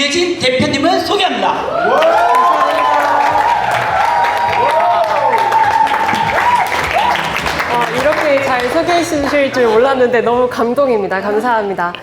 주혜진 대표님을 소개합니다. 어, 이렇게 잘 소개해 주실 줄 몰랐는데 너무 감동입니다. 감사합니다.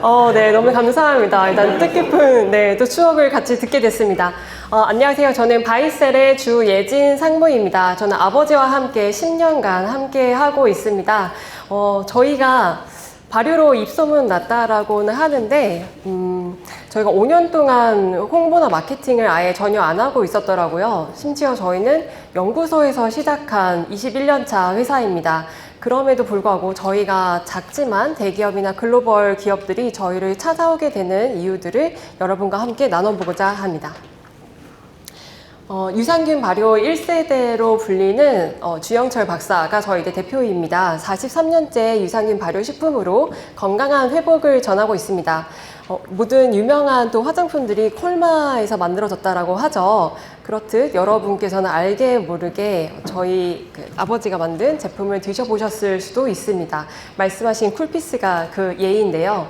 어, 네, 너무 감사합니다. 일단 뜻깊은 네, 또 추억을 같이 듣게 됐습니다. 어, 안녕하세요. 저는 바이셀의 주예진 상무입니다. 저는 아버지와 함께 10년간 함께 하고 있습니다. 어, 저희가 발효로 입소문 났다라고는 하는데, 음, 저희가 5년 동안 홍보나 마케팅을 아예 전혀 안 하고 있었더라고요. 심지어 저희는 연구소에서 시작한 21년 차 회사입니다. 그럼에도 불구하고 저희가 작지만 대기업이나 글로벌 기업들이 저희를 찾아오게 되는 이유들을 여러분과 함께 나눠보고자 합니다. 어, 유산균 발효 1세대로 불리는 어, 주영철 박사가 저희 대 대표입니다. 43년째 유산균 발효 식품으로 건강한 회복을 전하고 있습니다. 어, 모든 유명한 또 화장품들이 콜마에서 만들어졌다라고 하죠. 그렇듯 여러분께서는 알게 모르게 저희 그 아버지가 만든 제품을 드셔보셨을 수도 있습니다. 말씀하신 쿨피스가 그 예인데요.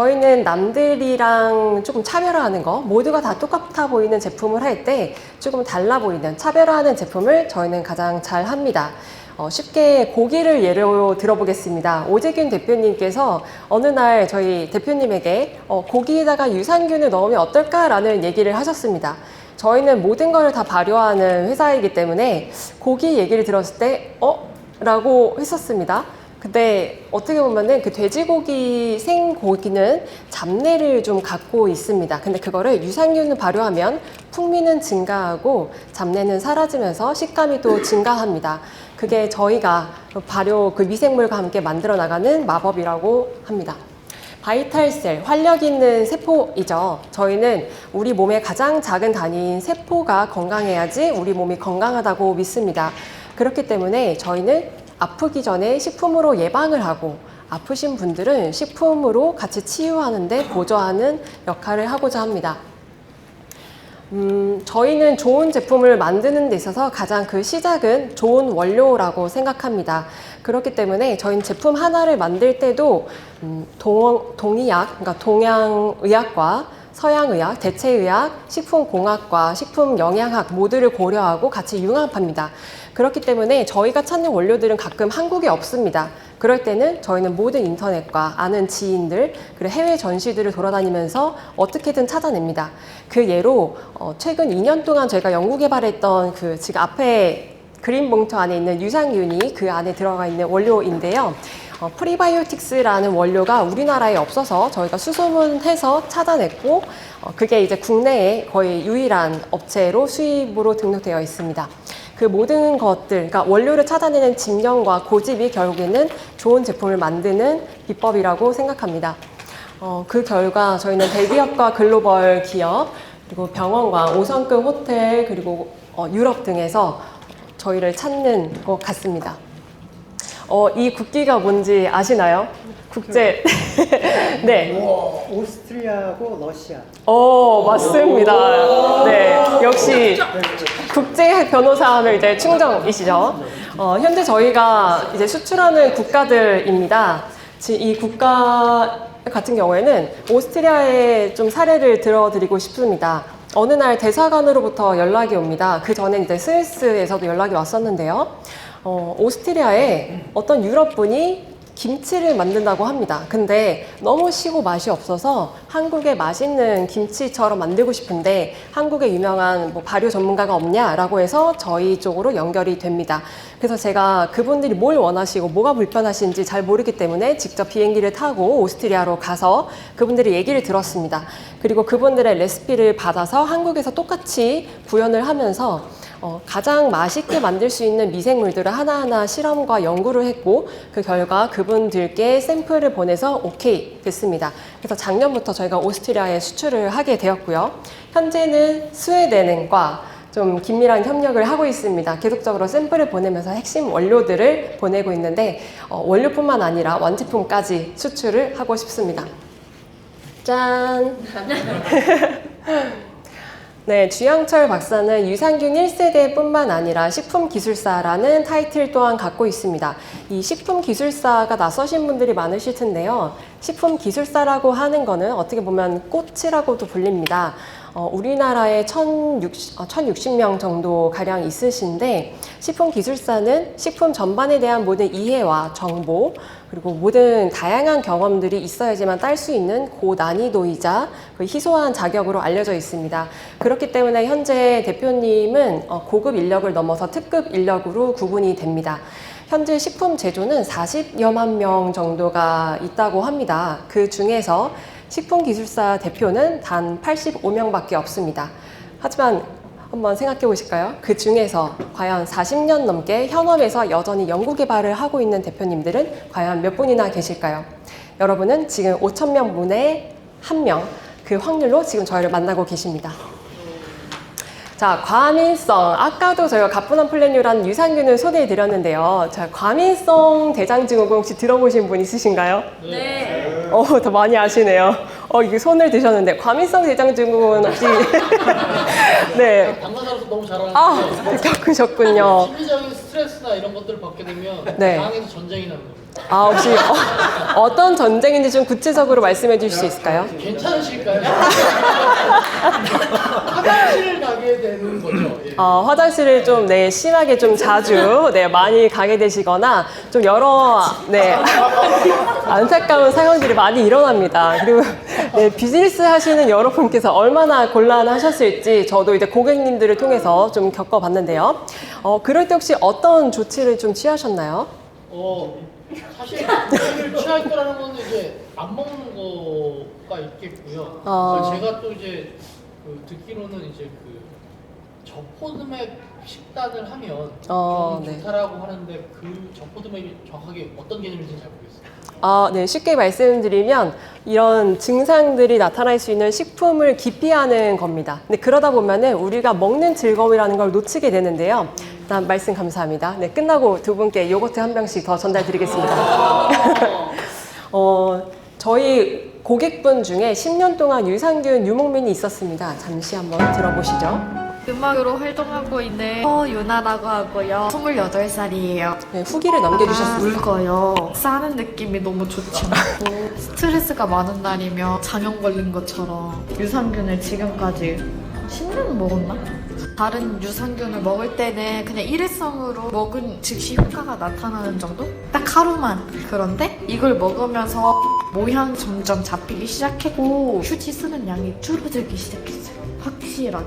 저희는 남들이랑 조금 차별화하는 거, 모두가 다 똑같아 보이는 제품을 할 때 조금 달라 보이는 차별화하는 제품을 저희는 가장 잘 합니다. 어, 쉽게 고기를 예로 들어보겠습니다. 오재균 대표님께서 어느 날 저희 대표님에게 어, 고기에다가 유산균을 넣으면 어떨까라는 얘기를 하셨습니다. 저희는 모든 걸 다 발효하는 회사이기 때문에 고기 얘기를 들었을 때, 어? 라고 했었습니다. 근데 어떻게 보면은 그 돼지고기 생고기는 잡내를 좀 갖고 있습니다. 근데 그거를 유산균을 발효하면 풍미는 증가하고 잡내는 사라지면서 식감이 또 증가합니다. 그게 저희가 발효 그 미생물과 함께 만들어 나가는 마법이라고 합니다. 바이탈셀, 활력 있는 세포이죠. 저희는 우리 몸의 가장 작은 단위인 세포가 건강해야지 우리 몸이 건강하다고 믿습니다. 그렇기 때문에 저희는 아프기 전에 식품으로 예방을 하고 아프신 분들은 식품으로 같이 치유하는데 보조하는 역할을 하고자 합니다. 음, 저희는 좋은 제품을 만드는 데 있어서 가장 그 시작은 좋은 원료라고 생각합니다. 그렇기 때문에 저희는 제품 하나를 만들 때도 음, 동, 동의학, 그러니까 동양의학과 서양의학, 대체의학, 식품공학과 식품영양학 모두를 고려하고 같이 융합합니다. 그렇기 때문에 저희가 찾는 원료들은 가끔 한국에 없습니다. 그럴 때는 저희는 모든 인터넷과 아는 지인들 그리고 해외 전시들을 돌아다니면서 어떻게든 찾아냅니다. 그 예로 어, 최근 2년 동안 저희가 연구 개발했던 그 지금 앞에 그린 봉투 안에 있는 유산균이 그 안에 들어가 있는 원료인데요. 어, 프리바이오틱스라는 원료가 우리나라에 없어서 저희가 수소문해서 찾아냈고 어, 그게 이제 국내에 거의 유일한 업체로 수입으로 등록되어 있습니다. 그 모든 것들, 그러니까 원료를 찾아내는 집념과 고집이 결국에는 좋은 제품을 만드는 비법이라고 생각합니다. 어, 그 결과 저희는 대기업과 글로벌 기업, 그리고 병원과 5성급 호텔, 그리고 어, 유럽 등에서 저희를 찾는 것 같습니다. 어, 이 국기가 뭔지 아시나요? 국제. 네. 오스트리아하고 러시아. 어, 맞습니다. 네. 역시 국제 변호사 하면 이제 충정이시죠. 어, 현재 저희가 이제 수출하는 국가들입니다. 이 국가 같은 경우에는 오스트리아의 좀 사례를 들어드리고 싶습니다. 어느 날 대사관으로부터 연락이 옵니다. 그 전에 이제 스위스에서도 연락이 왔었는데요. 어, 오스트리아에 어떤 유럽 분이 김치를 만든다고 합니다. 근데 너무 시고 맛이 없어서 한국에 맛있는 김치처럼 만들고 싶은데 한국에 유명한 뭐 발효 전문가가 없냐라고 해서 저희 쪽으로 연결이 됩니다. 그래서 제가 그분들이 뭘 원하시고 뭐가 불편하신지 잘 모르기 때문에 직접 비행기를 타고 오스트리아로 가서 그분들의 얘기를 들었습니다. 그리고 그분들의 레시피를 받아서 한국에서 똑같이 구현을 하면서 어, 가장 맛있게 만들 수 있는 미생물들을 하나하나 실험과 연구를 했고 그 결과 그분들께 샘플을 보내서 오케이 됐습니다. 그래서 작년부터 저희가 오스트리아에 수출을 하게 되었고요. 현재는 스웨덴과 좀 긴밀한 협력을 하고 있습니다. 계속적으로 샘플을 보내면서 핵심 원료들을 보내고 있는데 어, 원료뿐만 아니라 완제품까지 수출을 하고 싶습니다. 짠! 네, 주영철 박사는 유산균 1세대뿐만 아니라 식품기술사라는 타이틀 또한 갖고 있습니다. 이 식품기술사가 낯서신 분들이 많으실 텐데요. 식품기술사라고 하는 거는 어떻게 보면 꽃이라고도 불립니다. 어, 우리나라에 1060, 어, 1060명 정도 가량 있으신데 식품기술사는 식품 전반에 대한 모든 이해와 정보 그리고 모든 다양한 경험들이 있어야지만 딸 수 있는 고난이도이자 그 희소한 자격으로 알려져 있습니다. 그렇기 때문에 현재 대표님은 어, 고급 인력을 넘어서 특급 인력으로 구분이 됩니다. 현재 식품 제조는 40여만 명 정도가 있다고 합니다. 그 중에서 식품기술사 대표는 단 85명밖에 없습니다. 하지만 한번 생각해 보실까요? 그 중에서 과연 40년 넘게 현업에서 여전히 연구개발을 하고 있는 대표님들은 과연 몇 분이나 계실까요? 여러분은 지금 5천명 분의 한 명, 그 확률로 지금 저희를 만나고 계십니다. 자, 과민성. 아까도 저희가 가뿐한 플래뉴라는 유산균을 소개해 드렸는데요. 자, 과민성 대장증후군 혹시 들어보신 분 있으신가요? 네. 어, 더 많이 아시네요. 어, 이게 손을 드셨는데, 과민성 대장증후군 혹시. 네. 당사자로서 너무 잘 아는데 아, 겪으셨군요. 심리적인 스트레스나 이런 것들을 받게 되면 네. 당에서 전쟁이 나는 겁니다. 아, 혹시 어, 떤 전쟁인지 좀 구체적으로 말씀해 주실 수 있을까요? 괜찮으실까요? 화장실 가게 되는 거죠. 예. 어, 화장실을 좀, 네, 심하게 좀 자주, 네, 많이 가게 되시거나, 좀 여러, 네, 안타까운 상황들이 많이 일어납니다. 그리고, 네, 비즈니스 하시는 여러분께서 얼마나 곤란하셨을지 저도 이제 고객님들을 통해서 좀 겪어봤는데요. 어, 그럴 때 혹시 어떤 조치를 좀 취하셨나요? 어, 사실 음식을 취할 거라는 건 이제 안 먹는 거가 있겠고요. 어. 그래서 제가 또 이제 그 듣기로는 이제 그 저포드맥 식단을 하면 어, 좀 네. 좋다라고 하는데 그 저포드맥이 정확하게 어떤 개념인지는 잘 모르겠어요. 아, 네. 쉽게 말씀드리면 이런 증상들이 나타날 수 있는 식품을 기피하는 겁니다. 근데 그러다 보면은 우리가 먹는 즐거움이라는 걸 놓치게 되는데요. 일단 말씀 감사합니다. 네, 끝나고 두 분께 요거트 한 병씩 더 전달 드리겠습니다. 어, 저희 고객분 중에 10년 동안 유산균 유목민이 있었습니다. 잠시 한번 들어보시죠. 음악으로 활동하고 있는 허유나라고 하고요. 28살이에요. 네, 후기를 남겨주셨습니다. 울거요. 싸는 느낌이 너무 좋지 않고 스트레스가 많은 날이면 장염 걸린 것처럼 유산균을 지금까지 10년 먹었나? 다른 유산균을 먹을 때는 그냥 일회성으로 먹은 즉시 효과가 나타나는 정도? 딱 하루만. 그런데 이걸 먹으면서 모양 점점 잡히기 시작하고 휴지 쓰는 양이 줄어들기 시작했어요. 확실한.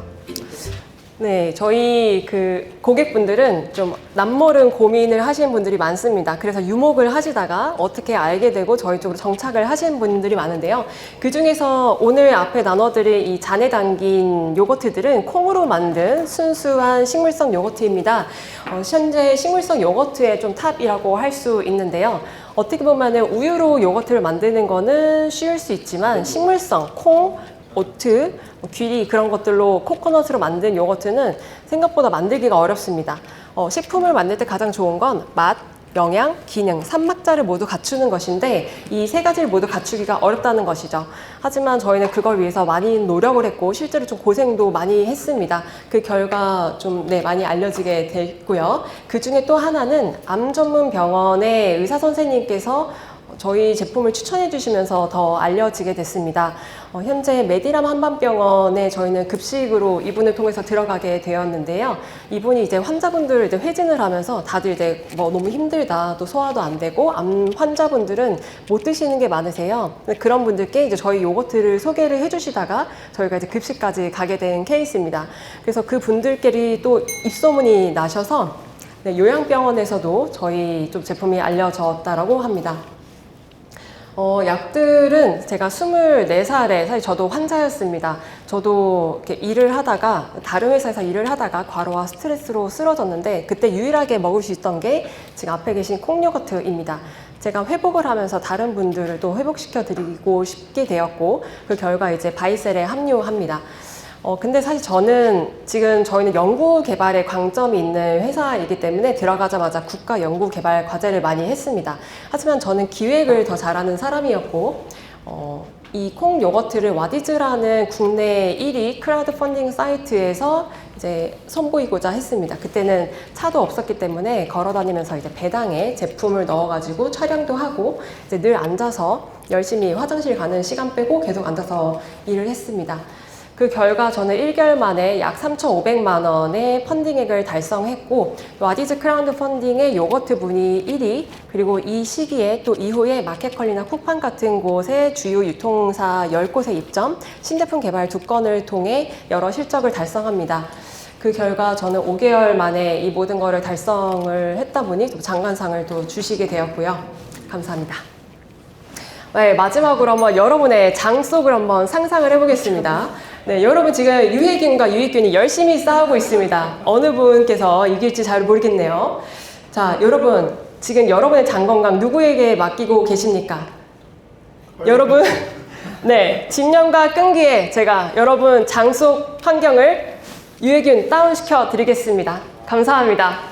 네, 저희 그 고객분들은 좀 남모른 고민을 하시는 분들이 많습니다. 그래서 유목을 하시다가 어떻게 알게 되고 저희 쪽으로 정착을 하시는 분들이 많은데요. 그 중에서 오늘 앞에 나눠드릴 이 잔에 담긴 요거트들은 콩으로 만든 순수한 식물성 요거트입니다. 어, 현재 식물성 요거트의 좀 탑이라고 할 수 있는데요. 어떻게 보면은 우유로 요거트를 만드는 거는 쉬울 수 있지만 식물성 콩, 오트, 뭐 귀리 그런 것들로 코코넛으로 만든 요거트는 생각보다 만들기가 어렵습니다. 어, 식품을 만들 때 가장 좋은 건 맛, 영양, 기능, 삼막자를 모두 갖추는 것인데 이 세 가지를 모두 갖추기가 어렵다는 것이죠. 하지만 저희는 그걸 위해서 많이 노력을 했고 실제로 좀 고생도 많이 했습니다. 그 결과 좀 네, 많이 알려지게 됐고요. 그 중에 또 하나는 암 전문 병원의 의사 선생님께서 저희 제품을 추천해 주시면서 더 알려지게 됐습니다. 어, 현재 메디람 한방병원에 저희는 급식으로 이분을 통해서 들어가게 되었는데요. 이분이 이제 환자분들을 이제 회진을 하면서 다들 이제 뭐 너무 힘들다, 또 소화도 안 되고 암 환자분들은 못 드시는 게 많으세요. 그런 분들께 이제 저희 요거트를 소개를 해주시다가 저희가 이제 급식까지 가게 된 케이스입니다. 그래서 그 분들끼리 또 입소문이 나셔서 네, 요양병원에서도 저희 좀 제품이 알려졌다라고 합니다. 어, 약들은 제가 24살에 사실 저도 환자였습니다. 저도 이렇게 일을 하다가 다른 회사에서 일을 하다가 과로와 스트레스로 쓰러졌는데 그때 유일하게 먹을 수 있던 게 지금 앞에 계신 콩요거트입니다. 제가 회복을 하면서 다른 분들도 회복시켜 드리고 싶게 되었고 그 결과 이제 바이셀에 합류합니다. 어, 근데 사실 저는 지금 저희는 연구 개발에 강점이 있는 회사이기 때문에 들어가자마자 국가 연구 개발 과제를 많이 했습니다. 하지만 저는 기획을 더 잘하는 사람이었고, 어, 이 콩 요거트를 와디즈라는 국내 1위 크라우드 펀딩 사이트에서 이제 선보이고자 했습니다. 그때는 차도 없었기 때문에 걸어 다니면서 이제 배당에 제품을 넣어가지고 촬영도 하고 이제 늘 앉아서 열심히 화장실 가는 시간 빼고 계속 앉아서 일을 했습니다. 그 결과 저는 1개월 만에 약 3,500만 원의 펀딩액을 달성했고 와디즈 크라우드 펀딩의 요거트 분이 1위 그리고 이 시기에 또 이후에 마켓컬리나 쿠팡 같은 곳의 주요 유통사 10곳에 입점 신제품 개발 두 건을 통해 여러 실적을 달성합니다. 그 결과 저는 5개월 만에 이 모든 거를 달성을 했다 보니 또 장관상을 또 주시게 되었고요. 감사합니다. 네, 마지막으로 한번 여러분의 장 속을 한번 상상을 해보겠습니다. 네, 여러분 지금 유해균과 유익균이 열심히 싸우고 있습니다. 어느 분께서 이길지 잘 모르겠네요. 자, 여러분 지금 여러분의 장 건강 누구에게 맡기고 계십니까? 여러분, 네, 진영과 끈기에 제가 여러분 장 속 환경을 유해균 다운시켜 드리겠습니다. 감사합니다.